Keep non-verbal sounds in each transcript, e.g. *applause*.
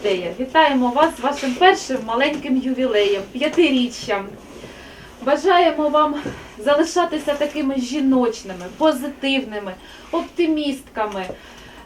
Ідея. Вітаємо вас з вашим першим маленьким ювілеєм, п'ятиріччям. Бажаємо вам залишатися такими жіночними, позитивними, оптимістками,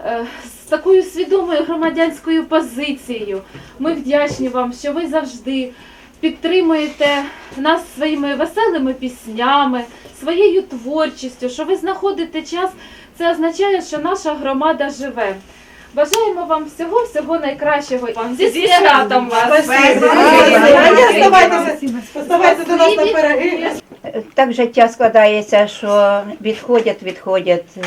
е, з такою свідомою громадянською позицією. Ми вдячні вам, що ви завжди підтримуєте нас своїми веселими піснями, своєю творчістю, що ви знаходите час. Це означає, що наша громада живе. Бажаємо вам всього всього найкращого. Вам зі святом вас! Спасибо. Оставайтеся, до нас на пироги. Так життя складається, що відходять, відходять е,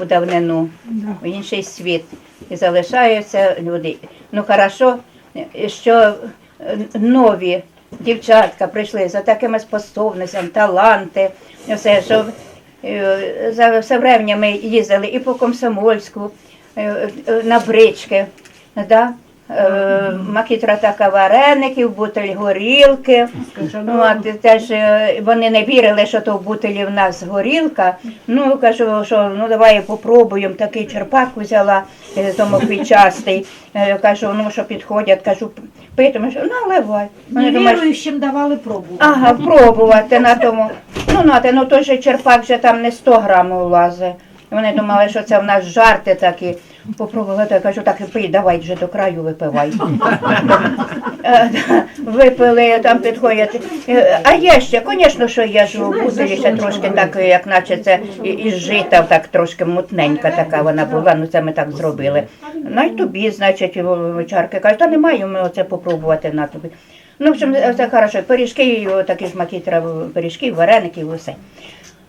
у давнину, в інший світ. І залишаються люди. Ну, хорошо, що е, нові дівчатка прийшли за такими способностями, таланти, все, що е, за все время ми їздили і по Комсомольську, на брички. Да? Е, Макітра така вареників, бутиль горілки. От, і теж е, вони не вірили, що то в бутилі в нас горілка. Ну, кажу, що ну давай попробуємо. Такий черпак взяла е, тому квітчастий. Е, Кажу, ну що підходять, кажу, питимеш, наливай. Вони думають, Невіруючим давали пробу. ага, пробувати на тому. Ну, нате, ну той же черпак вже там не 100 грамів влазить. Вони думали, що це в нас жарти такі. Попробувала, то я кажу, так і пий, давай вже до краю випивай. *laughs* Е, Випили, там підходять. Е, А є ще, звісно, що є ж у бутилі ще трошки так, як наче це із жита, так трошки мутненька така вона була, ну це ми так зробили. Най тобі, значить, чарки кажуть, та немає, ми оце попробувати на тобі. Ну, в общем, це хорошо. Пиріжки, такі ж макітра, пиріжки, вареники, все.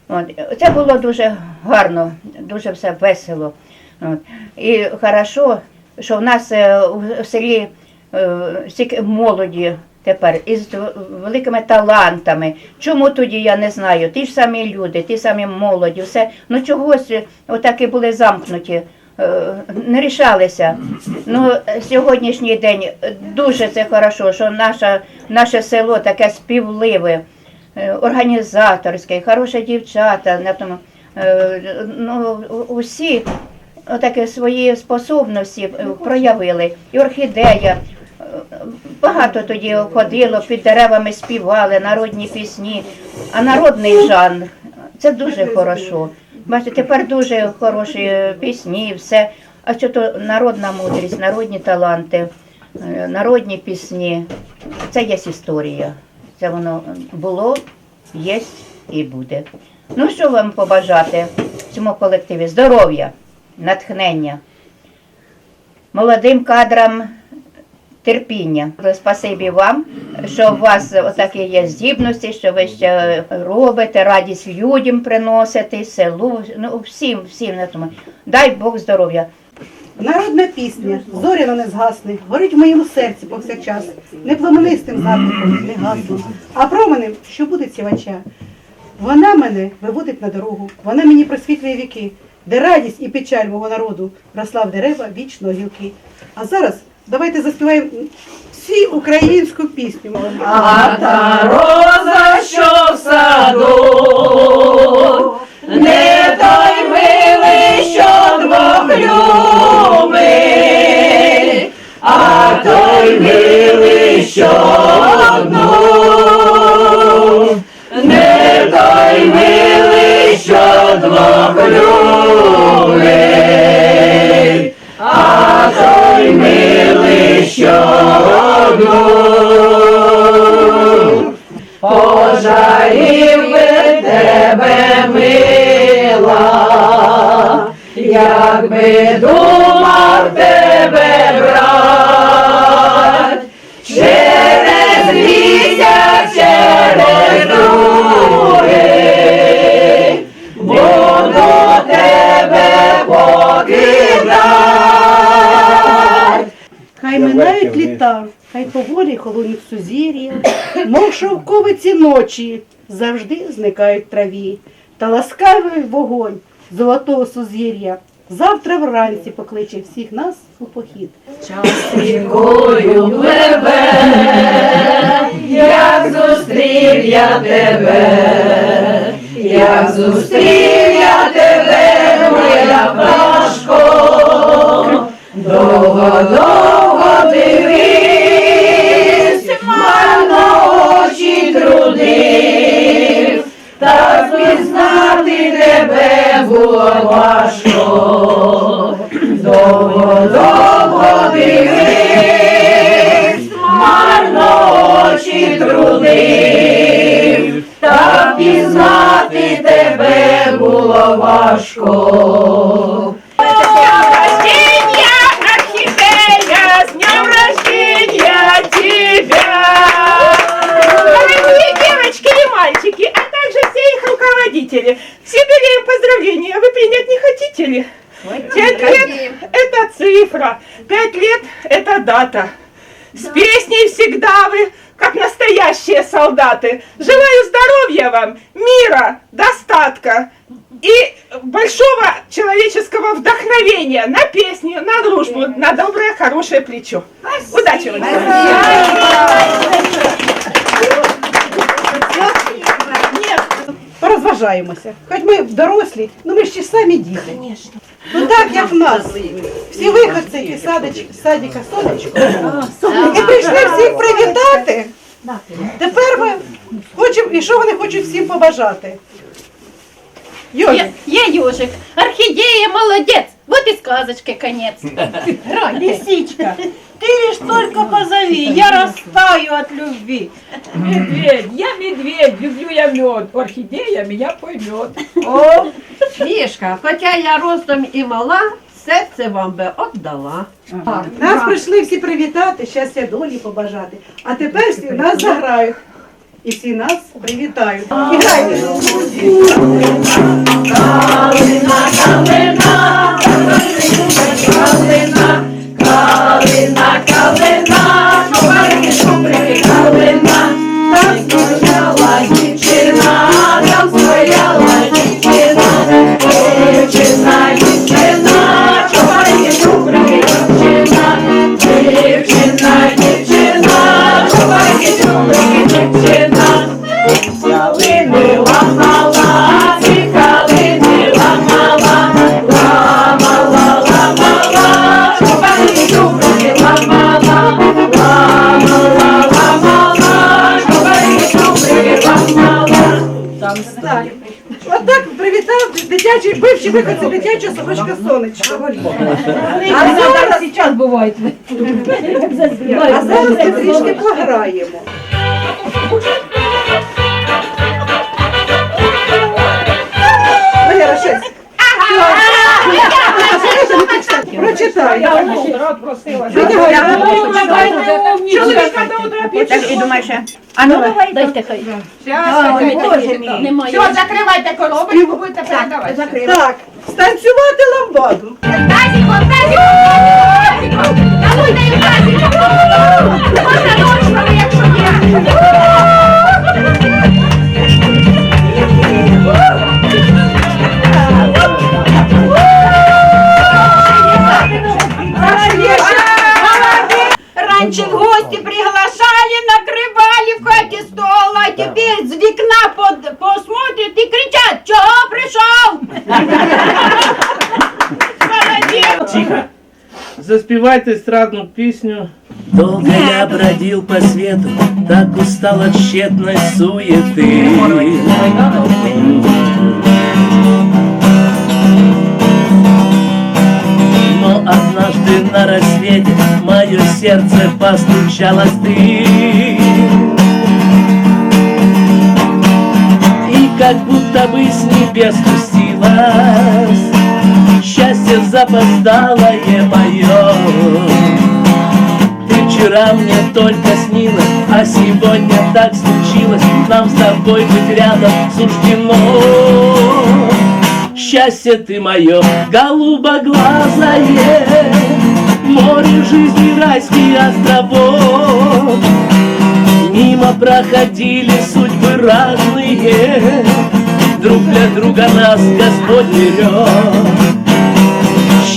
От. Це було дуже гарно, дуже все весело. От. І хорошо, що в нас е, в селі е, стільки молоді тепер із великими талантами. Чому тоді я не знаю? Ті ж самі люди, ті самі молоді, все. Ну чогось е, отакі були замкнуті. Не рішалися. Ну, сьогоднішній день дуже це хорошо, що наша, наше село таке співливе, е, організаторське, хороші дівчата. на тому, е, Ну, усі отакі свої способності е, проявили. І орхідея. Багато тоді ходило, під деревами співали народні пісні, а народний жанр це дуже хорошо. Бачите, тепер дуже хороші пісні, все. А що то народна мудрість, народні таланти, народні пісні. Це є історія. Це воно було, є і буде. Ну що вам побажати цьому колективі? Здоров'я, натхнення, молодим кадрам терпіння. Спасибі вам, що у вас такі є здібності, що ви ще робите, радість людям приносите, селу, ну всім, всім на тому. Дай Бог здоров'я. Народна пісня, зоряно не згасне, горить в моєму серці повсякчас, не пламенистим запахом, не гасним, а променем, що буде цівача. Вона мене виводить на дорогу, вона мені просвітлює віки, де радість і печаль мого народу росла в дерева вічно гілки. А зараз давайте заспіваємо всі українську пісню. А та роза, що в саду, не той милий, що двох любить, а той милий, що одну. Не той милий, що двох любить, а той милий, що одну. Пожалів би тебе, мила, якби думав тебе брат, минають літа, хай поволі холонуть сузір'я, *clears throat* мов шовковиці ночі завжди зникають траві, та ласкавий вогонь золотого сузір'я завтра вранці покличе всіх нас у похід. Частинкою пливе, як зустрів я тебе, як зустрів я тебе, моя пташко, довго, довго, дивись, марно очі трудив, та пізнати тебе було важко. Довго, довго дивись, марно очі трудив, та пізнати тебе було важко. Не хотите ли? Пять лет – это цифра, пять лет – это дата. С песней всегда вы, как настоящие солдаты. Желаю здоровья вам, мира, достатка и большого человеческого вдохновения на песню, на дружбу, на доброе, хорошее плечо. Удачи вам! Порозважаємося. Хоч ми дорослі, ну ми ж ще самі діти. Ну так, як в нас. Всі виходці із садич, садика сонечко. І прийшли всіх привітати. Тепер ми хочемо, і що вони хочуть всім побажати? Йоль, Я ежик, орхидея молодец. Вот и сказочки конец. *laughs* Лисичка, Ты лишь только позови, я растаю от любви. Медведь, я медведь, люблю я мед, орхидея меня поймет. О, Мішка, хоча я ростом і мала, серце вам би отдала. нас прийшли всі привітати, щастя долі побажати. А тепер всі нас заграють. І всі нас привітають. І грайте. Калина, калина, Love is my covenant. Привітав дитячий, бивший виходці дитячого собачка сонечко. А зараз, зараз буває. а зараз ми трішки пограємо. І думаєш, а ну давай. Дайте хай. Боже мій. Немає. Все, закривайте коробочку, будете передавати. Так, станцювати ламбаду. Тазіко, тазіко! Даруйте Тихо. Заспевайте эстрадную песню. Долго я бродил по свету, так устал от тщетной суеты. Но однажды на рассвете мое сердце постучалось ты. И как будто бы с небес спустилась Счастье запоздалое мое. Ты вчера мне только снилась, а сегодня так случилось, нам с тобой быть рядом суждено. Счастье ты мое, голубоглазое, море жизни райский островок. Мимо проходили судьбы разные, друг для друга нас Господь берет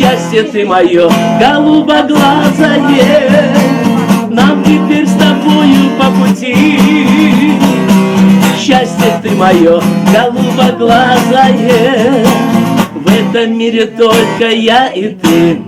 счастье ты мое, голубоглазое, нам теперь с тобою по пути. Счастье ты мое, голубоглазое, в этом мире только я и ты.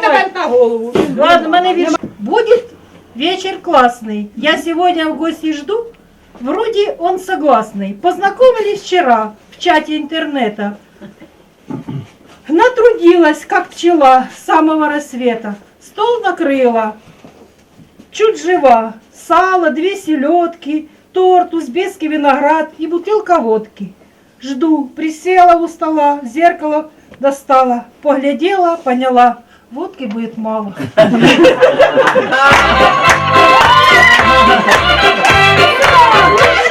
Давай. на голову. Ладно, мене вірш. Будет вечер классный. Я сегодня в гости жду. Вроде он согласный. Познакомились вчера в чате интернета. Натрудилась, как пчела, с самого рассвета. Стол накрыла. Чуть жива. Сало, две селедки, торт, узбекский виноград и бутылка водки. Жду. Присела у стола, зеркало достала. Поглядела, поняла. Водки будет мало. *laughs*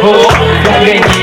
Oh, oh,